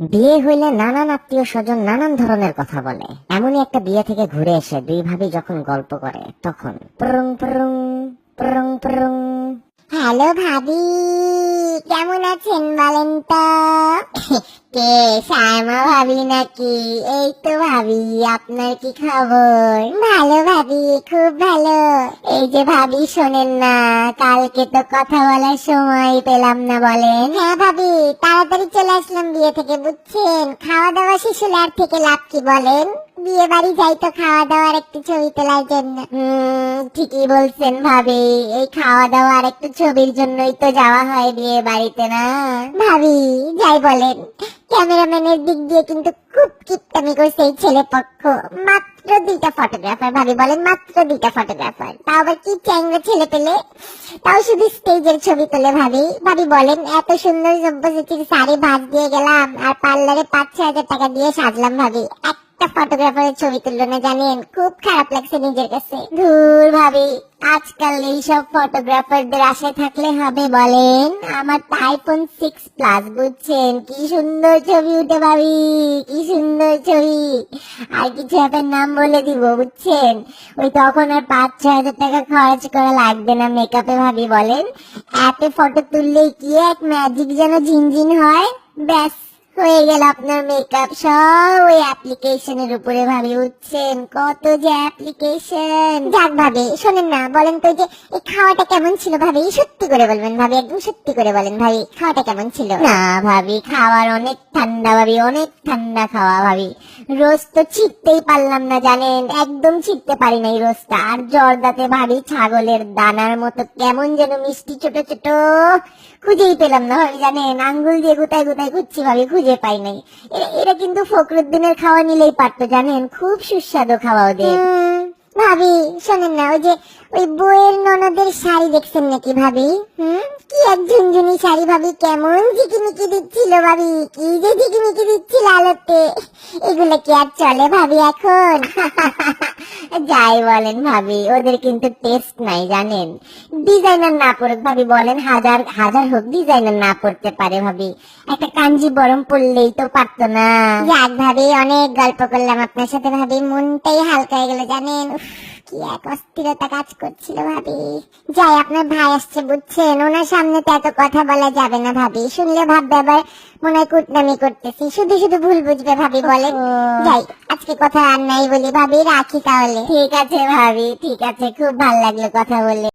বিয়ে হইলে নানান আত্মীয় স্বজন নানান ধরনের কথা বলে। এমনই একটা বিয়ে থেকে ঘুরে এসে দুই ভাবি যখন গল্প করে, তখন প্রং প্রং প্রং প্রং হ্যালো ভাবি, কেমন আছেন বলেন তো? কে শ্যামা ভাবি নাকি? এই তো ভাবি, আপনার কি খবর? ভালো ভাবি, খুব ভালো। এই যে ভাবি, শোনেন না, কালকে তো কথা বলার সময় পেলাম না বলেন। হ্যাঁ ভাবি, তাড়াতাড়ি চলে আসলাম বিয়ে থেকে, বুঝছেন? খাওয়া দাওয়া হলে থেকে লাভ কি বলেন? বিয়ে বাড়ি যাই তো খাওয়া দাওয়ার একটু ছবি তোলার জন্য। ঠিকই বলছেন ভাবি। এই খাওয়া দাওয়া আর একটু ছবির জন্যই তো যাওয়া হয় বিয়ে বাড়িতে না? ভাবি যাই বলেন। ক্যামেরাম্যানের দিক দিয়ে কিন্তু খুব কিপটামি করছে এই ছেলে পক্ষ। মাত্র দুইটা ফটোগ্রাফার ভাবি বলেন মাত্র দুইটা ফটোগ্রাফার। তাও আবার কি চ্যাংরা ছেলে পেলে? তাও শুধু স্টেজের ছবি তোলে ভাবি। ভাবি বলেন এত সুন্দর সব্যসাচীর শাড়ি ভাত দিয়ে গেলাম আর পার্লারে পাঁচ ছয় হাজার টাকা দিয়ে সাজলাম ভাবি। একটা ফটোগ্রাফারের ছবি তুললো না জানেন? খুব খারাপ লাগছে নিজের কাছে। ধুর ভাবি, আজকাল এইসব ফটোগ্রাফারদের আশায় থাকলে হবে বলেন? আমার আইফোন সিক্স প্লাস বুঝছেন? কি সুন্দর ছবি উঠে ভাবি, কি সুন্দর ছবি। আর কিছু অ্যাপের নাম বলে দিব, বুঝছেন? ওই তখন আর পাঁচ, ছয় হাজার টাকা খরচ করা লাগবে না মেকআপে ভাবি, বলেন? অ্যাপে ফটো তুললেই কি এক ম্যাজিক যেন ঝিনঝিন হয়? ব্যাস। হয়ে গেল আপনার মেকআপ সব। ওই অ্যাপ্লিকেশনের উপরে ভাবি উঠছেন। কত যে অ্যাপ্লিকেশন যাক ভাবি, শোনেন না, বলেন তো যে এই খাওয়াটা কেমন ছিল ভাবি? সত্যি করে বলবেন ভাবি, একদম সত্যি করে বলেন ভাবি, খাওয়াটা কেমন ছিল? না ভাবি, খাওয়ার অনেক ঠান্ডা ভাবি, অনেক ঠান্ডা খাওয়া ভাবি। রোজ তো ছিটতেই পারলাম না, জানেন? একদম ছিটতে পারি নাই রোজটা। আর জর্দাতে ভাবি ছাগলের দানার মতো কেমন যেন মিষ্টি ছোট ছোট। খুঁজেই পেলাম না ভাবি, জানেন? আঙ্গুল দিয়ে গুতায় গুতায় খুঁজছি ভাবি, খুঁজে পাই নাই। এরা কিন্তু ফখরুদ্দিনের খাওয়া নিলেই পারতো জানেন? খুব সুস্বাদু খাওয়া ওদের। ভাবি শোনেন না ওই যে ওই বইয়ের ননদের শাড়ি দেখছেন নাকি ভাবি? হুম? এক ঝুনঝুনি শাড়ি ভাবি কেমন ঝিকিমিকি দিচ্ছিল ভাবি? কি যে ঝিকিমিকি দিচ্ছিল আলোতে? এগুলো কি আর চলে ভাবি এখন? যাই বলেন ভাবি, ওদের কিন্তু টেস্ট নাই, জানেন? ডিজাইনার না পড়ুক ভাবি, বলেন হাজার হাজার হোক ডিজাইনার না পড়তে পারে ভাবি। একটা কাঞ্জি বরম পড়লেই তো পারতো না। যাক ভাবি, অনেক গল্প করলাম আপনার সাথে ভাবি, মনটাই হালকা হয়ে গেল, জানেন? কি এক অস্থিরতা কাজ করছিল ভাবি? যাই আপনার ভাই আসছে বুঝছেন? ওনার সামনে তো এত কথা বলা যাবে না ভাবি। শুনলে ভাববে আবার মনে হয় কুটনামি করতেছি। শুধু শুধু ভুল বুঝবে ভাবি বলে যাই আজকে কথা আর নাই বলি। ভাবি রাখি তাহলে। ঠিক আছে ভাবি ঠিক আছে। খুব ভালো লাগল কথা বলে।